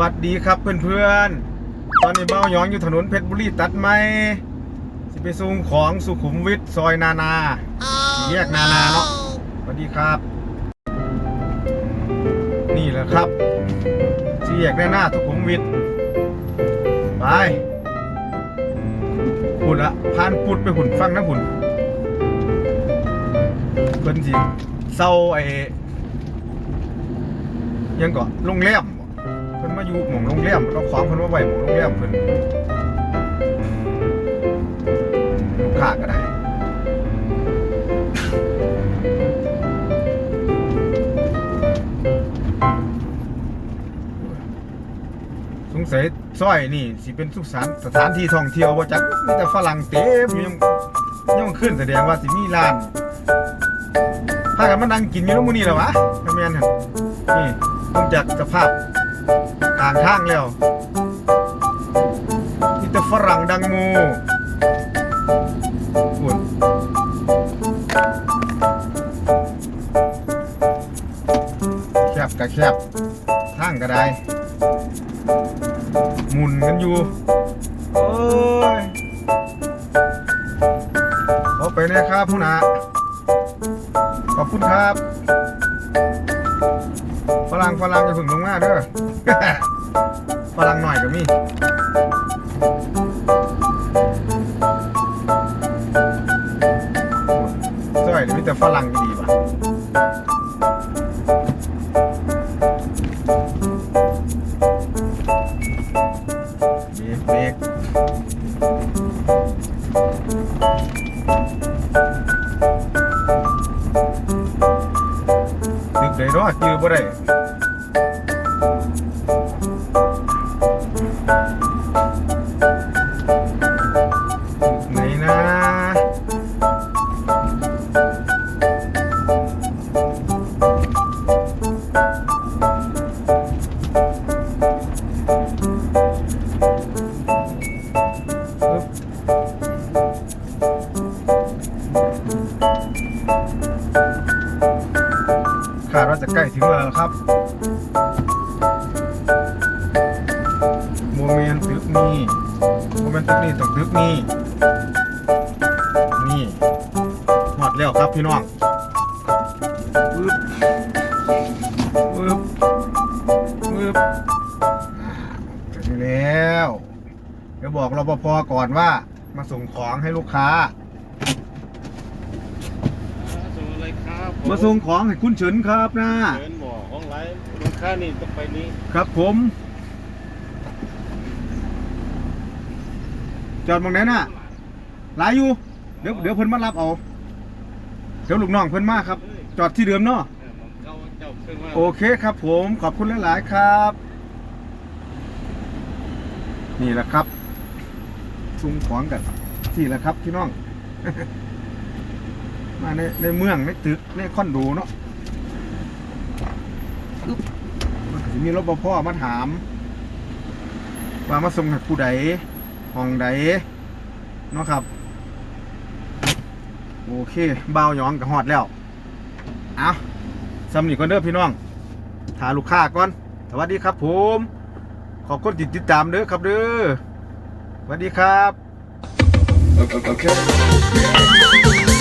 วัสดีครับเพื่อนๆ ตอนนี้เบ้าหยองอยู่ถนนเพชรบุรีตัดไม้สิไปส่งของสุขุมวิทซอยนานาสี่แยกนานาเนาะสวัสดีครับ นี่แหละครับสี่แยกนานาสุขุมวิทไปหุ่นละพานปุดไปหุ่นฟังนะหุ่นเพิ่นสิเศร้าไอ้ยังก่อนโรงแรมบ่เพิ่นมาอยู่หม่องโรงแรมเราของเพิ่นมาไว้หม่องโรงแรมเพิ่นลูกค้าก็ได้สงสัยซอยนี่สิเป็นสุสานสถานที่ท่องเที่ยวว่าจักมีแต่ฝรั่งเต็มอยู่ยังยังขึ้นแสดงว่าสิมีร้านพากันมานั่งกินอยู่แล้วมื้อนี้แหละวะทำแม่นหั่นนี่เพิ่งจากสภาพ กลางทางแล้วมีแต่ฝรั่งดังโมคุณแคบกะแคบทางก็ได้หมุนกันอยู่โอ้ยขอไปนะครับผู้นาขอบคุณครับ ฝรั่งฝรั่งจะฝึกลงมาเด้อฝรั่งหน่อยก็มีสวยมีแต่ฝรั่งดีป่ะเบรกเบรกตึกได้รอดจือบ่ได้ ใกล้ถึงแล้วล่ะครับโมเมนต์ตึกนี้โมเมนต์ตึกนี้ต้องตึกนี้นี่หมดแล้วครับพี่น้องปึ๊บปึ๊บปึ๊บถึงแล้ว เดี๋ยวบอกรปภก่อนว่ามาส่งของให้ลูกค้า อะไรครับผมาส่งของให้คุณเฉินครับนะเชิญบอกของไรลูกค้านี่ต้องไปนี้ครับผม จอดมองไหนน่ะหลายอยู่ เดี๋ยวเดี๋ยวเพิ่นมารับเอา เดี๋ยวลูกน้องเพิ่นมาครับ จอดที่เดิมเนาะ เออผมเจ้าเจ้าเครื่องว่าโอเคครับผมขอบคุณหลาย ๆ ครับ นี่แหละครับซุ่มของกันที่แหละครับพี่น้อง มาในในเมืองในตึกในคอนโดเนาะมันก็สิมีรปภมาถามว่ามาส่งให้ผู้ใดห้องใดเนาะครับ โอเคเบาวหยองกับฮอดแล้วเอาสำนีก่อนเด้อพี่น้องถาลูกค้าก่อน สวัสดีครับผม ขอบคุณติดติดตามเด้อครับเด้อสวัสดีครับ Okay.